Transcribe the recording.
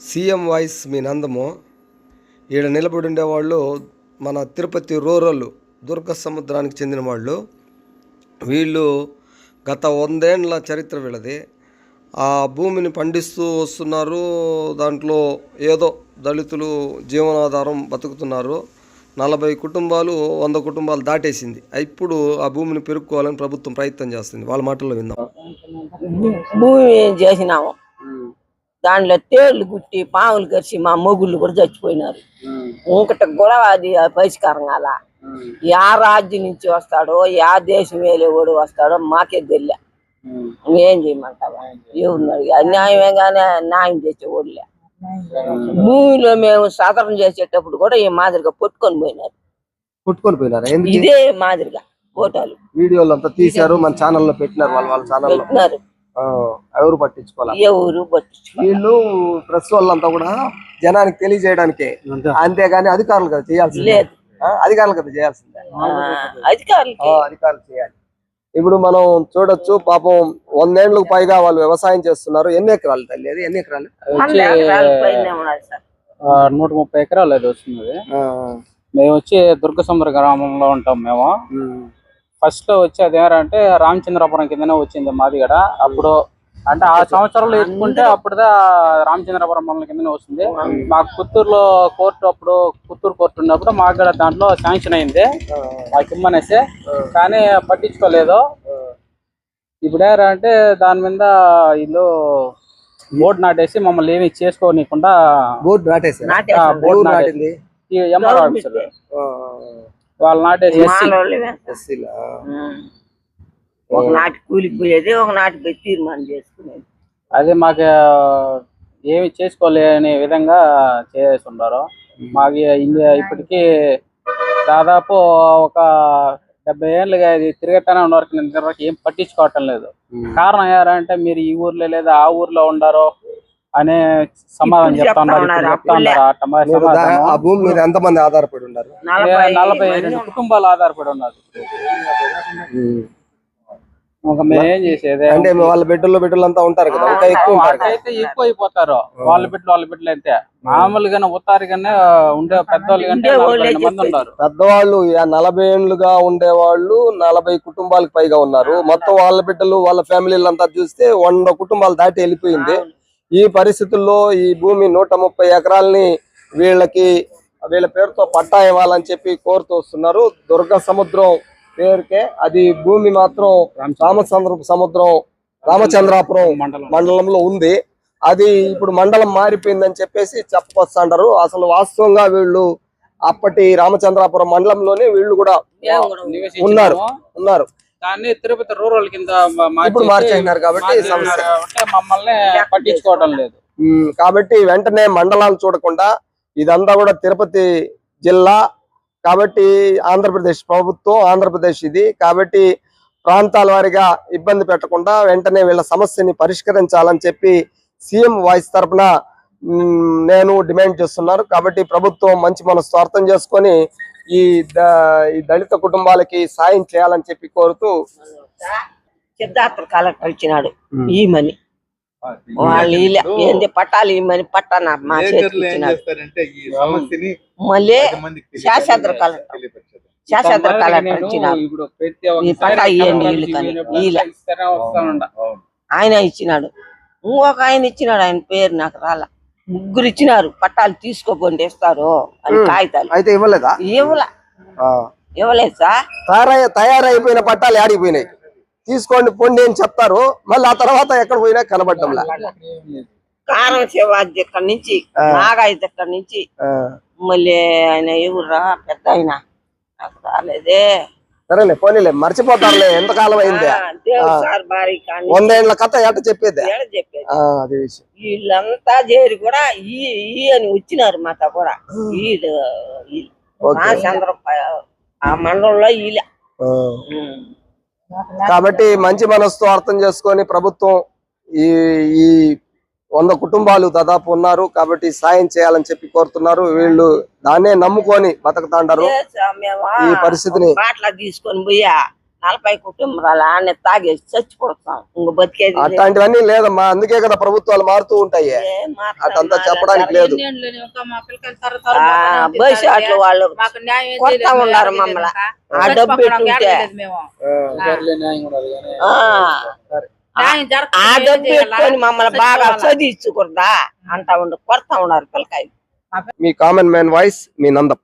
CM voice మీ నందము. ఈడ నిలబడి ఉండేవాళ్ళు మన తిరుపతి రూరల్ దుర్గ సముద్రానికి చెందిన వాళ్ళు. వీళ్ళు గత వందేండ్ల చరిత్ర వీళ్ళది. ఆ భూమిని పండిస్తూ వస్తున్నారు. దాంట్లో ఏదో దళితులు జీవనాధారం బతుకుతున్నారు. నలభై కుటుంబాలు వంద కుటుంబాలు దాటేసింది. ఇప్పుడు ఆ భూమిని పెరుక్కోవాలని ప్రభుత్వం ప్రయత్నం చేస్తుంది. వాళ్ళ మాటల్లో విందాం. భూమి చేసినాము. దాంట్లో తేళ్ళు గుట్టి పాములు కరిచి మా మొగుళ్ళు కూడా చచ్చిపోయినారు. ఇంకటి కూడా అది పరిష్కారం కాల. యా రాజ్యం నుంచి వస్తాడో యా దేశం వేలేవాడు వస్తాడో మాకే తెలియ ఏం చేయమంటావా? ఎవరున్నాడు అన్యాయమే కానీ న్యాయం చేసేవాళ్ళే భూమిలో మేము సాధారణ చేసేటప్పుడు కూడా ఈ మాదిరిగా పట్టుకొని పోయినారు. కొట్టుకొని పోయినారా? ఇదే మాదిరిగా ఫోటోలు. వీడియోలు అంతా తీశారు మన ఛానల్లో పెట్టినారు వాళ్ళ వాళ్ళ ఛానల్లో. పెట్టినారు. ఎవరు పట్టించుకోవాలి? ఎవరు వీళ్ళు ప్రెస్ వాళ్ళంతా కూడా జనానికి తెలియజేయడానికే. అంతేగాని అధికారులు కదా చేయాల్సింది? లేదు. అధికారులు కదా చేయాల్సిందే? ఆ, అధికారులకి. ఆ, అధికారులు చేయాలి. ఇప్పుడు మనం చూడొచ్చు పాపం వందేళ్ళకు పైగా వాళ్ళు వ్యవసాయం చేస్తున్నారు. ఎన్ని ఎకరాలు తల్లి అది? ఎన్ని ఎకరాలు? నూట ముప్పై ఎకరాలు అది వస్తుంది. మేము వచ్చి దుర్గసముద్ర గ్రామంలో ఉంటాం మేము. ఫస్ట్లో వచ్చి అదేంటంటే రామచంద్రపురం కిందనే వచ్చింది మాది కూడా అప్పుడు అంటే ఆ సంవత్సరంలో ఎత్తుకుంటే అప్పుడుదా రామచంద్రపురం మండలం కిందనే వస్తుంది. మాకు పుత్తూరులో కోర్టు అప్పుడు పుత్తూరు కోర్టు ఉన్నప్పుడు మాకు కూడా దాంట్లో శాంక్షన్ అయింది. మాకు ఇమ్మనేసి కానీ పట్టించుకోలేదు. ఇప్పుడు అంటే దాని మీద వీళ్ళు బోర్డు నాటేసి మమ్మల్ని ఏమి చేసుకోనీయకుండా బోర్డు. ఆ, బోర్డు నాటేసి నాటింది. ఎంఆర్ ఆఫీసర్ వాళ్ళు నాటేసి? ఉమ్. ఒక నాటి కూలికి పోయేది ఒక నాటి పోయి తీర్మానం చేసుకునేది. అది మాకు ఏమి చేసుకోలేని విధంగా చేసి ఉన్నారు మాకు ఇండియా ఇప్పటికీ దాదాపు ఒక డెబ్బై ఏళ్ళుగా ఇది తిరగతానే ఉన్నారు కానీ ఇంతవరకు ఏం పట్టించుకోవటం లేదు. కారణం ఏంటంటే మీరు ఈ ఊర్లో లేదా ఆ ఊర్లో ఉండారో అనే సమాధానం చెప్తా ఉన్నారు? ఆ భూమి మీద ఎంతమంది ఆధారపడి ఉన్నారు? నలభై మంది. రెండు కుటుంబాలు ఆధారపడి ఉన్నారు. మేము. ఏం చేసేది? అంటే మీ వాళ్ళ బిడ్డలు బిడ్డలు అంతా ఉంటారు కదా ఇంకా ఎక్కువ. అయితే ఎక్కువ అయిపోతారు వాళ్ళ బిడ్డలు వాళ్ళ బిడ్డలు అయితే మామూలుగానే ఉత్తారిగానే ఉండే పెద్దవాళ్ళు కంటే మంది ఉన్నారు. పెద్దవాళ్ళు నలభై ఏళ్ళుగా ఉండేవాళ్ళు నలభై కుటుంబాలకు పైగా ఉన్నారు. మొత్తం వాళ్ళ బిడ్డలు వాళ్ళ ఫ్యామిలీలు అంతా చూస్తే వంద కుటుంబాలు దాటి వెళ్ళిపోయింది. ఈ పరిస్థితుల్లో ఈ భూమి నూట ముప్పై ఎకరాలని వీళ్ళకి వీళ్ళ పేరుతో పట్టా ఇవ్వాలని చెప్పి కోరుతూ వస్తున్నారు దుర్గ సముద్రం పేరుకే అది భూమి మాత్రం రామచంద్ర సముద్రం రామచంద్రాపురం మండలం మండలంలో ఉంది అది ఇప్పుడు మండలం మారిపోయిందని చెప్పేసి చెప్పొస్తాంటారు అసలు వాస్తవంగా వీళ్ళు అప్పటి రామచంద్రాపురం మండలంలోనే వీళ్ళు కూడా. ఉన్నారు. ఉన్నారు దాన్ని తిరుపతి రూరల్ కింద మార్చేసినారు కాబట్టి మమ్మల్ని పట్టించుకోవడం లేదు. కాబట్టి వెంటనే మండలాలు చూడకుండా ఇదంతా కూడా తిరుపతి జిల్లా కాబట్టి ఆంధ్రప్రదేశ్ ప్రభుత్వం ఆంధ్రప్రదేశ్ ఇది. కాబట్టి ప్రాంతాల వారిగా ఇబ్బంది పెట్టకుండా వెంటనే వీళ్ళ సమస్యని పరిష్కరించాలని చెప్పి సీఎం వాయిస్ తరపున ఉమ్, నేను డిమాండ్ చేస్తున్నారు. కాబట్టి ప్రభుత్వం మంచి మనసు అర్థం చేసుకొని ఈ ద- ఈ దళిత కుటుంబాలకి సాయం చేయాలని చెప్పి కోరుతూ సిద్ధార్థ కలెక్టర్ ఇచ్చినాడు. ఈమని వాళ్ళు ఇలా ఏంది పట్టాలు ఈమని పట్టా నా మా చేతికి ఈ మళ్ళీ శాసంద్ర. కలెక్టర్. శాసంద్ర కలెక్టర్ ఇచ్చినాడు. ఈ పట్టా వీళ్ళు కానీ, వీళ్ళ. అవును. ఆయన ఇచ్చినాడు. ఇంకొక ఆయన ఇచ్చినాడు ఆయన పేరు నాకు రాల. ముగ్గురు ఇచ్చినారు పట్టాలు తీసుకోపోండి ఇస్తారు అని. కాగితాలు. అయితే ఇవ్వలేదా? ఇవ్వల. ఇవ్వలేదు సార్ తయారై తయారైపోయిన పట్టాలు ఆడిపోయినాయి. తీసుకోండి పొండి అని చెప్తారు. మళ్ళీ ఆ తర్వాత ఎక్కడ పోయినా కనబడ్డంలా. కారం శివాజీ దగ్గర నుంచి నాగాయి దగ్గర నుంచి. మళ్ళీ ఆయన ఎవరురా పెద్ద ఆయన. నాకు రాలేదే. సరేలే పోనీలే మర్చిపోతారులే అయింది? సార్ భారీ కానీ వందేళ్ళ కథ ఎట చెప్పేది? అదే విషయం. వీళ్ళంతా చేరి కూడా ఈ ఈ అని వచ్చినారు మాతో కూడా. వీళ్ళు. రామచంద్ర ఆ మండలంలో వీళ్ళ. ఆ. కాబట్టి మంచి మనసుతో అర్థం చేసుకొని ప్రభుత్వం ఈ ఈ వంద కుటుంబాలు దాదాపు ఉన్నారు కాబట్టి సాయం చేయాలని చెప్పి కోరుతున్నారు. వీళ్ళు దాన్నే నమ్ముకొని బతుకుతాంటారు ఈ పరిస్థితిని బాట్లా తీసుకొని పోయా. నలభై కుటుంబాలు ఆడనే తాగేసి చచ్చిపోతాం. ఇంక బతికేది లేదు. అట్లాంటివన్నీ లేదమ్మా. అందుకే కదా ప్రభుత్వాలు మారుతూ ఉంటాయి. అటంతా లేదు. చెప్పడానికి లేదు. ఆ, బస్ అట్లా వాళ్ళు కొడతా ఉన్నారు మమ్మల్ని. ఆ డబ్బు సర్లే, న్యాయం ఉండాలి కానీ. ఆ, ఆ డబ్బు పెట్టుకొని మమ్మల్ని బాగా చదివించకూడదా? అంటా ఉండు కొడతా ఉన్నారు పిల్లకాయలు. మీ కామన్ మ్యాన్ వాయిస్ మీ నందం.